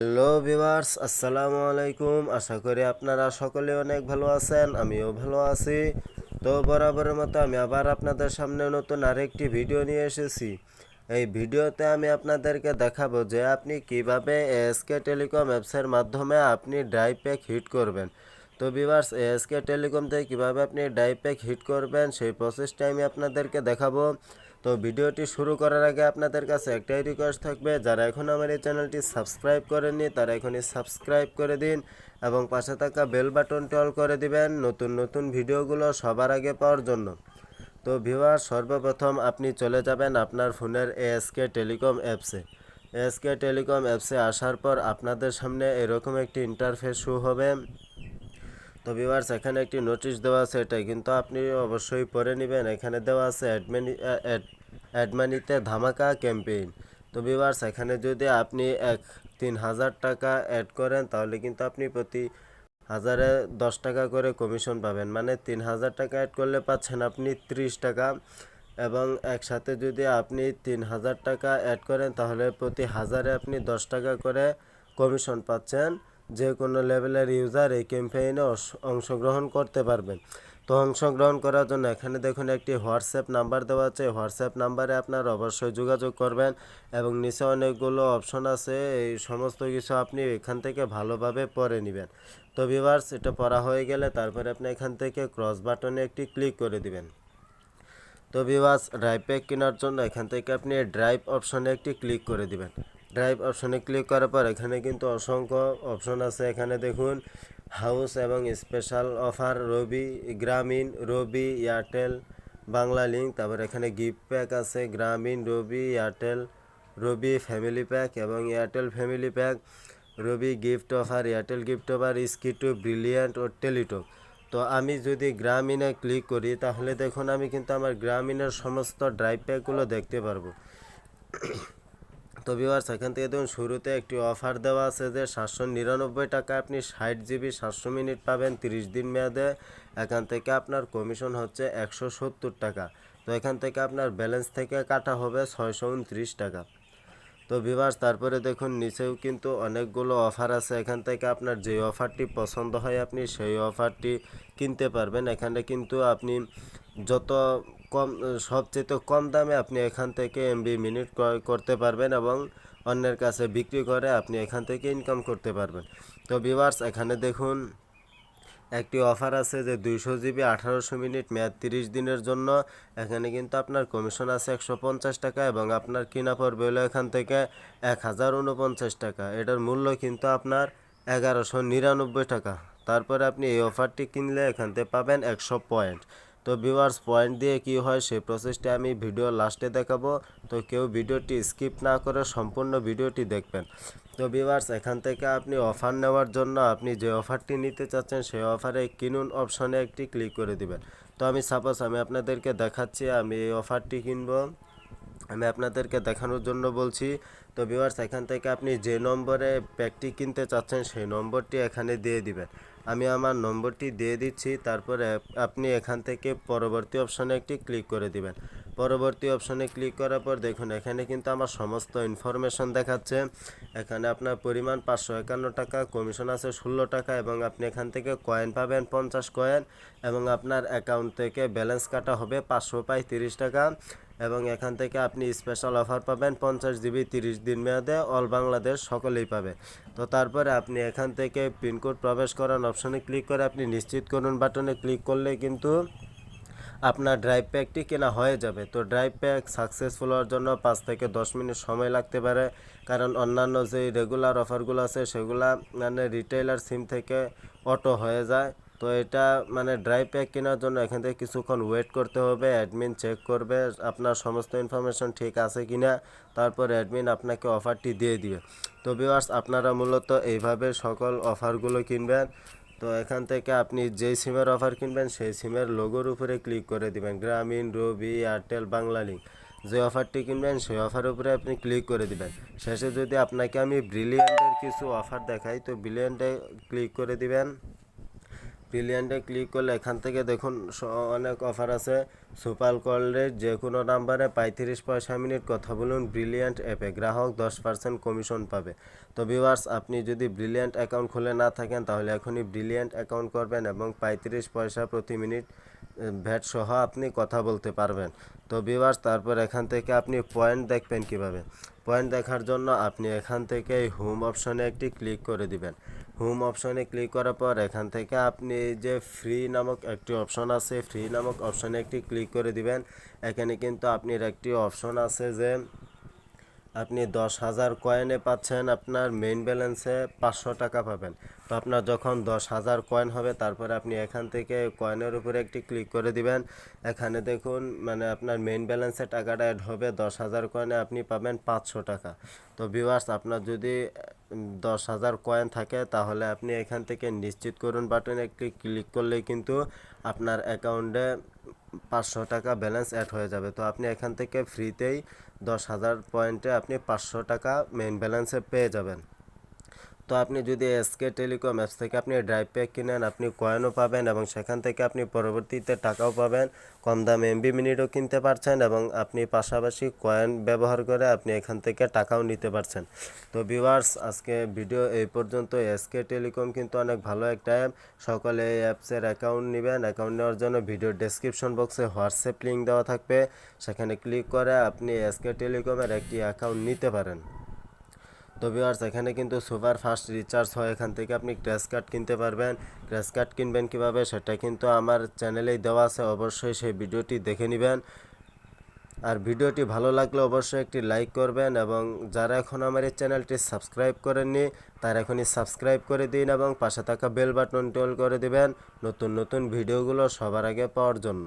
Hello viewers, আসসালামু আলাইকুম। আশা করি আপনারা সকলে অনেক ভালো আছেন, আমিও ভালো আছি। তো বরাবরের মতো আমি আবার আপনাদের সামনে নতুন আরেকটি ভিডিও নিয়ে এসেছি। এই ভিডিওতে আমি আপনাদেরকে দেখাবো যে আপনি কীভাবে এএসকে টেলিকম অ্যাপসের মাধ্যমে আপনি ড্রাইভ প্যাক হিট করবেন। তো ভিউয়ার্স এএসকে টেলিকম থেকে কীভাবে আপনি ড্রাইভ প্যাক হিট করবেন, সেই প্রসেসটা আমি আপনাদেরকে দেখাবো। তো ভিডিওটি শুরু করার আগে আপনাদের কাছে একটাই রিকোয়েস্ট থাকবে, যারা এখন আমার এই চ্যানেলটি সাবস্ক্রাইব করেননি তারা এখনই সাবস্ক্রাইব করে দিন এবং পাশে থাকা বেল বাটনটি অল করে দিবেন নতুন নতুন ভিডিওগুলো সবার আগে পাওয়ার জন্য। তো ভিউয়ার সর্বপ্রথম আপনি চলে যাবেন আপনার ফোনের এএসকে টেলিকম অ্যাপসে এএসকে টেলিকম অ্যাপসে আসার পর আপনাদের সামনে এরকম একটি ইন্টারফেস শো হবে। তো ভিউয়ার্স এখানে একটি নোটিশ দেওয়া আছে এটা কিন্তু আপনি অবশ্যই পড়ে নেবেন। এখানে দেওয়া আছে অ্যাডমিনি অ্যাডমানিতে ধামাকা ক্যাম্পেইন তো ভিউয়ার্স এখানে যদি আপনি এক, তিন হাজার টাকা অ্যাড করেন, তাহলে কিন্তু আপনি প্রতি হাজারে দশ টাকা করে কমিশন পাবেন। মানে তিন হাজার টাকা অ্যাড করলে পাচ্ছেন আপনি ত্রিশ টাকা। এবং একসাথে যদি আপনি তিন হাজার টাকা অ্যাড করেন, তাহলে প্রতি হাজারে আপনি দশ টাকা করে কমিশন পাচ্ছেন। যে কোনো লেভেলের ইউজার এই ক্যাম্পেইনে অংশগ্রহণ করতে পারবেন। তো অংশগ্রহণ করার জন্য এখানে দেখুন একটি হোয়াটসঅ্যাপ নাম্বার দেওয়া আছে। হোয়াটসঅ্যাপ নাম্বারে আপনার অবশ্যই যোগাযোগ করবেন এবং নিচে অনেকগুলো অপশন আছে। এই সমস্ত কিছু আপনি এখান থেকে ভালোভাবে পড়ে নেবেন। তো ভিভার্স এটা পড়া হয়ে গেলে তারপরে আপনি এখান থেকে ক্রস বাটনে একটি ক্লিক করে দিবেন। তো ভিভার্স ড্রাইভ প্যাক কেনার জন্য এখান থেকে আপনি ড্রাইভ অপশনে একটি ক্লিক করে দিবেন। ড্রাইভ অপশনে ক্লিক করার পর এখানে কিন্তু অসংখ্য অপশন আছে। এখানে দেখুন হাউস এবং স্পেশাল অফার রবি গ্রামীণ রবি এয়ারটেল বাংলা লিঙ্ক তারপর এখানে গিফট প্যাক আছে Grameen Robi Airtel Robi family pack এবং Airtel family pack Robi gift offer Airtel gift offer Skitto brilliant ও টেলিটক তো আমি যদি গ্রামীণে ক্লিক করি, তাহলে দেখুন আমি কিন্তু আমার গ্রামীণের সমস্ত ড্রাইভ প্যাকগুলো দেখতে পারব। তো ভিউয়ার্স এখান থেকে দেখুন, শুরুতে একটি অফার দেওয়া আছে যে সাতশো নিরানব্বই টাকা আপনি ষাট জিবি সাতশো মিনিট পাবেন, তিরিশ দিন মেয়াদে। এখান থেকে আপনার কমিশন হচ্ছে একশো সত্তর টাকা। তো এখান থেকে আপনার ব্যালেন্স থেকে কাটা হবে ছয়শো উনত্রিশ টাকা। তো ভিভার্স তারপরে দেখুন, নিচেও কিন্তু অনেকগুলো অফার আছে। এখান থেকে আপনার যে অফারটি পছন্দ হয় আপনি সেই অফারটি কিনতে পারবেন। এখানে কিন্তু আপনি যত কম, সবচেয়ে কম দামে আপনি এখান থেকে এমবি মিনিট ক্রয় করতে পারবেন এবং অন্যের কাছে বিক্রি করে আপনি এখান থেকে ইনকাম করতে পারবেন। তো ভিভার্স এখানে দেখুন একটি অফার আছে যে দুইশো জিবি, আঠারোশো মিনিট, মেয়াদ তিরিশ দিনের জন্য। এখানে কিন্তু আপনার কমিশন আছে একশো পঞ্চাশ টাকা এবং আপনার কিনা পড়বে হলো এখান থেকে এক হাজার উনপঞ্চাশ টাকা। এটার মূল্য কিন্তু আপনার এগারোশো নিরানব্বই টাকা। তারপরে আপনি এই অফারটি কিনলে এখান থেকে পাবেন একশো পয়েন্ট। তো ভিউয়ার্স পয়েন্ট দিয়ে কি হয়, সেই প্রসেসটি আমি ভিডিও লাস্টে দেখাবো। তো কেউ ভিডিওটি স্কিপ না করে সম্পূর্ণ ভিডিওটি দেখবেন। তো ভিউয়ার্স এখান থেকে আপনি অফার নেওয়ার জন্য আপনি যে অফারটি নিতে চাচ্ছেন, সেই অফারে কিনুন অপশনে একটি ক্লিক করে দিবেন। তো আমি সাপোজ আমি আপনাদেরকে দেখাচ্ছি, আমি এই অফারটি কিনবো। আমি আপনাদেরকে দেখানোর জন্য বলছি, তো ভিউয়ার্স এখান থেকে আপনি যে নম্বরে প্যাকটি কিনতে চাচ্ছেন, সেই নম্বরটি এখানে দিয়ে দিবেন। আমি আমার নম্বরটি দিয়ে দিচ্ছি, তারপরে আপনি এখান থেকে পরবর্তী অপশনে একটি ক্লিক করে দিবেন। পরবর্তী অপশনে ক্লিক করার পর দেখুন, এখানে কিন্তু আমার সমস্ত ইনফরমেশন দেখাচ্ছে। এখানে আপনার পরিমাণ পাঁচশো একান্ন টাকা কমিশন আছে ষোলো টাকা এবং আপনি এখান থেকে কয়েন পাবেন পঞ্চাশ কয়েন এবং আপনার অ্যাকাউন্ট থেকে ব্যালেন্স কাটা হবে পাঁচশো পাই তিরিশ টাকা। এবং এখান থেকে আপনি স্পেশাল অফার পাবেন পঞ্চাশ জিবি তিরিশ দিন মেয়াদে অল বাংলাদেশ সকলেই পাবে। তো তারপরে আপনি এখান থেকে পিনকোড প্রবেশ করার অপশনে ক্লিক করে আপনি নিশ্চিত করুন বাটনে ক্লিক করলে কিন্তু আপনার ড্রাইভ প্যাকটি কেনা হয়ে যাবে। তো ড্রাইভ প্যাক সাকসেসফুল হওয়ার জন্য পাঁচ থেকে দশ মিনিট সময় লাগতে পারে। কারণ অন্যান্য যে রেগুলার অফারগুলো আছে সেগুলা মানে রিটেইলার সিম থেকে অটো হয়ে যায়। তো এটা মানে ড্রাইভ প্যাক কেনার জন্য এখান থেকে কিছুক্ষণ ওয়েট করতে হবে অ্যাডমিন চেক করবে, আপনার সমস্ত ইনফরমেশন ঠিক আছে কি না তারপর অ্যাডমিন আপনাকে অফারটি দিয়ে দিবে। তো ভিউয়ার্স আপনারা মূলত এইভাবে সকল অফারগুলো কিনবেন। তো এখান থেকে আপনি যেই সিমের অফার কিনবেন, সেই সিমের লোগোর উপরে ক্লিক করে দিবেন। গ্রামীণ রবি এয়ারটেল বাংলা লিঙ্ক যে অফারটি কিনবেন, সেই অফার উপরে আপনি ক্লিক করে দিবেন। শেষে যদি আপনাকে আমি ব্রিলিয়ান্টের কিছু অফার দেখাই, তো ব্রিলিয়ান্টে ক্লিক করে দিবেন। ব্রিলিয়ান্টে ক্লিক করলে এখান থেকে দেখুন অনেক অফার আছে। সুপার কল যে কোনো নাম্বারে পঁয়ত্রিশ পয়সা মিনিট কথা বলুন, ব্রিলিয়ান্ট অ্যাপে গ্রাহক দশ পার্সেন্ট কমিশন পাবে। তো ভিউয়ার্স, আপনি যদি ব্রিলিয়ান্ট অ্যাকাউন্ট খুলে না থাকেন, তাহলে এখনই ব্রিলিয়ান্ট অ্যাকাউন্ট করবেন এবং পঁয়ত্রিশ পয়সা প্রতি মিনিট ভ্যাট সহ আপনি কথা বলতে পারবেন। তো ভিউয়ার্স, তারপর এখান থেকে আপনি পয়েন্ট দেখবেন কীভাবে? পয়েন্ট দেখার জন্য আপনি এখান থেকে হোম অপশনে একটি ক্লিক করে দিবেন। হোম অপশনে ক্লিক করার পর এখান থেকে আপনি যে ফ্রি নামক একটি অপশন আছে ফ্রি নামক অপশনে একটি ক্লিক করে দিবেন। এখানে কিন্তু আপনার একটি অপশন আছে যে আপনি দশ হাজার কয়েনে পাচ্ছেন, আপনার মেইন ব্যালেন্সে পাঁচশো টাকা পাবেন। তো আপনার যখন দশ হাজার কয়েন হবে, তারপরে আপনি এখান থেকে কয়েনের উপরে একটি ক্লিক করে দিবেন। এখানে দেখুন মানে আপনার মেইন ব্যালেন্সে টাকাটা অ্যাড হবে, দশ হাজার কয়েনে আপনি পাবেন পাঁচশো টাকা। তো ভিউয়ার্স আপনার যদি দশ হাজার কয়েন থাকে, তাহলে আপনি এখান থেকে নিশ্চিত করুন বাটনে একটি ক্লিক করলেই কিন্তু আপনার অ্যাকাউন্টে পাঁচশো টাকা ব্যালেন্স অ্যাড হয়ে যাবে। তো আপনি এখান থেকে ফ্রিতেই দশ হাজার পয়েন্টে আপনি পাঁচশো টাকা মেইন ব্যালেন্সে পেয়ে যাবেন। তো আপনি যদি এসকে টেলিকম অ্যাপস থেকে আপনি ড্রাইভ প্যাক কিনেন, আপনি কয়েনও পাবেন এবং সেখান থেকে আপনি পরবর্তীতে টাকাও পাবেন। কম দাম এমবি মিনিটও কিনতে পারছেন এবং আপনি পাশাপাশি কয়েন ব্যবহার করে আপনি এখান থেকে টাকাও নিতে পারছেন। তো ভিউয়ার্স আজকে ভিডিও এই পর্যন্ত। এসকে টেলিকম কিন্তু অনেক ভালো একটা অ্যাপ সকলে এই অ্যাপসের অ্যাকাউন্ট নেবেন। অ্যাকাউন্ট নেওয়ার জন্য ভিডিও ডেসক্রিপশন বক্সে হোয়াটসঅ্যাপ লিঙ্ক দেওয়া থাকবে। সেখানে ক্লিক করে আপনি এসকে টেলিকমের একটি অ্যাকাউন্ট নিতে পারেন। তো ভিউয়ার্স এখানে কিন্তু সুপার ফাস্ট রিচার্জ হয়। এখান থেকে আপনি ক্র্যাশ কার্ড কিনতে পারবেন। ক্র্যাশ কার্ড কিনবেন কীভাবে, সেটা কিন্তু আমার চ্যানেলেই দেওয়া আছে। অবশ্যই সেই ভিডিওটি দেখে নেবেন। আর ভিডিওটি ভালো লাগলে অবশ্যই একটি লাইক করবেন এবং যারা এখন আমার এই চ্যানেলটি সাবস্ক্রাইব করেননি, তারা এখনই সাবস্ক্রাইব করে দিন এবং পাশে থাকা বেল বাটনটি অল করে দিবেন নতুন নতুন ভিডিওগুলো সবার আগে পাওয়ার জন্য।